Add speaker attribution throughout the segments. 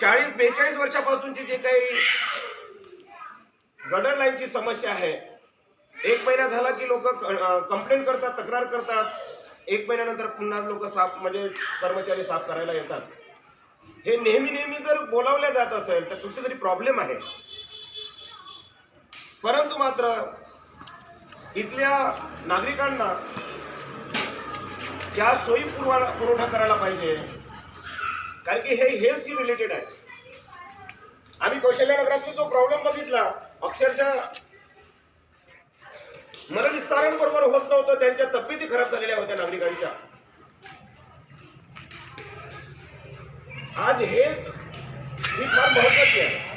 Speaker 1: चाळीस बेचाळीस वर्षापासूनची जे काही गडर लाईनची समस्या आहे एक महिना झाला की लोक कंप्लेंट करतात तक्रार करतात. एक महिन्यानंतर पुन्हा लोक साफ म्हणजे कर्मचारी साफ करायला येतात. हे नेहमी नेहमी जर बोलावल्या जात असेल तर कुठेतरी प्रॉब्लेम आहे. परंतु मात्र इथल्या नागरिकांना त्या सोयी पुरवा पुरवठा करायला पाहिजे. कारण की हे हेल्थशी रिलेटेड आहे. आम्ही कौशल्यनगरातला जो प्रॉब्लेम बघितला अक्षरशः मनविस्तारांबरोबर होत नव्हतं त्यांच्या तब्येती खराब झालेल्या होत्या नागरिकांच्या. आज हेल्थ ही फार महत्वाची आहे.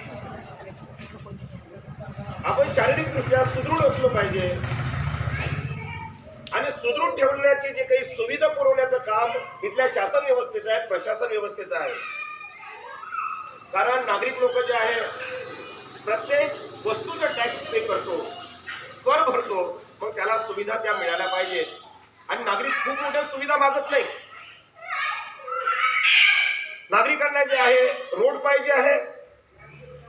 Speaker 1: आपण शारीरिकदृष्ट्या सुदृढ असलो पाहिजे. ठेवण्याची जे काही सुविधा पुरवण्याचं काम इथल्या शासन व्यवस्थेचं आहे प्रशासन व्यवस्थेचं आहे. कारण नागरिक लोक जे आहे प्रत्येक वस्तूचा टॅक्स पे करतो कर भरतो मग त्याला सुविधा त्या मिळाल्या पाहिजे. आणि नागरिक खूप मोठ्या सुविधा मागत नाही. नागरिकांना जे आहे रोड पाहिजे आहे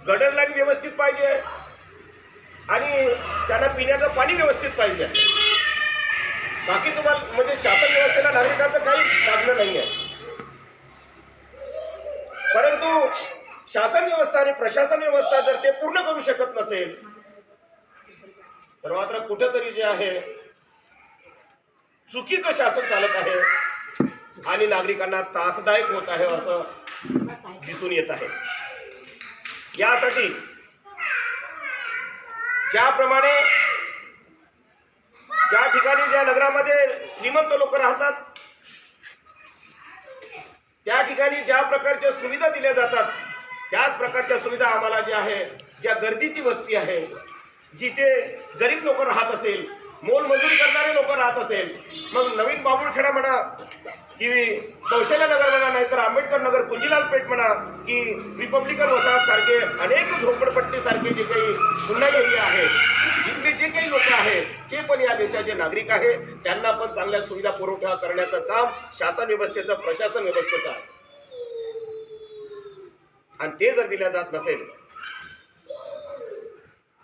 Speaker 1: गटर लाईन व्यवस्थित पाहिजे आणि त्यांना पिण्याचं पाणी व्यवस्थित पाहिजे बाकी तुम्हाला म्हणजे शासन व्यवस्थेला नागरिकांचं काही लागणं नाही आहे परंतु शासन व्यवस्था आणि प्रशासन व्यवस्था जर ते पूर्ण करू शकत नसेल तर मात्र कुठंतरी जे आहे चुकीचं शासन चालत आहे आणि नागरिकांना त्रासदायक होत आहे असं दिसून येत आहे. यासाठी ज्याप्रमाणे ज्या ठिकाणी ज्या नगरामध्ये श्रीमंत लोक राहतात त्या ठिकाणी ज्या प्रकारच्या सुविधा दिल्या जातात त्याच प्रकारच्या सुविधा आम्हाला ज्या आहे ज्या गर्दीची वस्ती आहे जिथे गरीब लोक राहत असेल मोल मजुरी करणारे लोक राहत असेल. मग नवीन बाबुळखेडा म्हणा की कौशल्य नगर म्हणा नाहीतर आंबेडकर नगर पुंजीलाल पेठ म्हणा की रिपब्लिकन वसाहत सारखे अनेक झोपडपट्टी सारखे जे काही पुन्हा एरिया आहेत इथले जे काही लोक आहेत ते पण या देशाचे नागरिक आहेत. त्यांना पण चांगल्या सुविधा पुरवठा करण्याचं काम शासन व्यवस्थेचं प्रशासन व्यवस्थेचं आहे. आणि ते जर दिल्या जात नसेल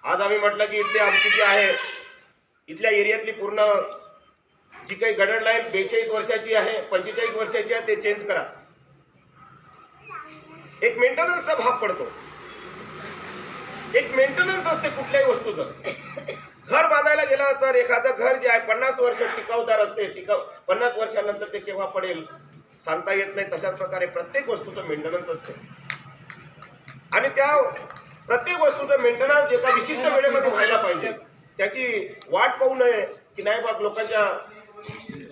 Speaker 1: आज आम्ही म्हटलं की इथले आमची जी आहे इथल्या एरियातली पूर्ण जी काही गडड लाईन बेचाळीस वर्षाची आहे पंचेचाळीस वर्षाची आहे ते चेंज करा. एक मेंटेनन्सचा भाग पडतो. एक मेंटेनन्स असते कुठल्याही वस्तूचं. घर बांधायला गेला तर एखादं घर जे आहे पन्नास वर्ष टिकावदार असते टिकाव पन्नास वर्षानंतर ते केव्हा पडेल सांगता येत नाही. तशाच प्रकारे प्रत्येक वस्तूचं मेंटेनन्स असते. आणि त्या प्रत्येक वस्तूचं मेंटेनन्स एका विशिष्ट वेळेमध्ये व्हायला पाहिजे. त्याची वाट पाहू नये की नाही बघ लोकांच्या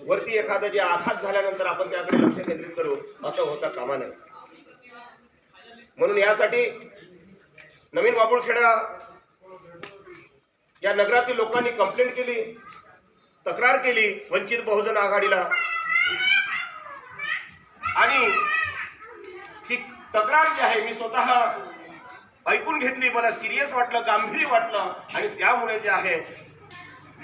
Speaker 1: वरती एखादा जे आघात झाल्यानंतर आपण त्याकडे लक्ष केंद्रित करू असं होता कामा नये. म्हणून यासाठी नवीन बाबुळखेडा या नगरातील लोकांनी कंप्लेंट केली तक्रार केली वंचित बहुजन आघाडीला. आणि ती तक्रार जी आहे मी स्वतः ऐकून घेतली मला सिरियस वाटलं गांभीर्य वाटलं. आणि त्यामुळे जे आहे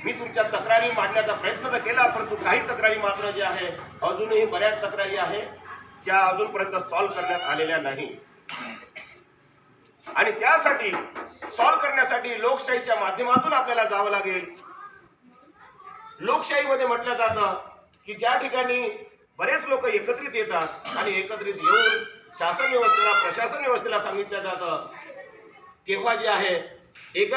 Speaker 1: मी तुमच्या तक्रारी मांडण्याचा प्रयत्न तर केला परंतु काही तक्रारी मात्र जे आहे अजूनही बऱ्याच तक्रारी आहे ज्या अजूनपर्यंत सॉल्व्ह करण्यात आलेल्या नाही. आणि त्यासाठी सॉल्व्ह करण्यासाठी लोकशाहीच्या माध्यमातून आपल्याला जावं लागेल. लोकशाहीमध्ये म्हटलं जातं की ज्या ठिकाणी बरेच लोक एकत्रित येतात आणि एकत्रित येऊन शासन व्यवस्थेला प्रशासन व्यवस्थेला सांगितलं जातं तेव्हा जे आहे एका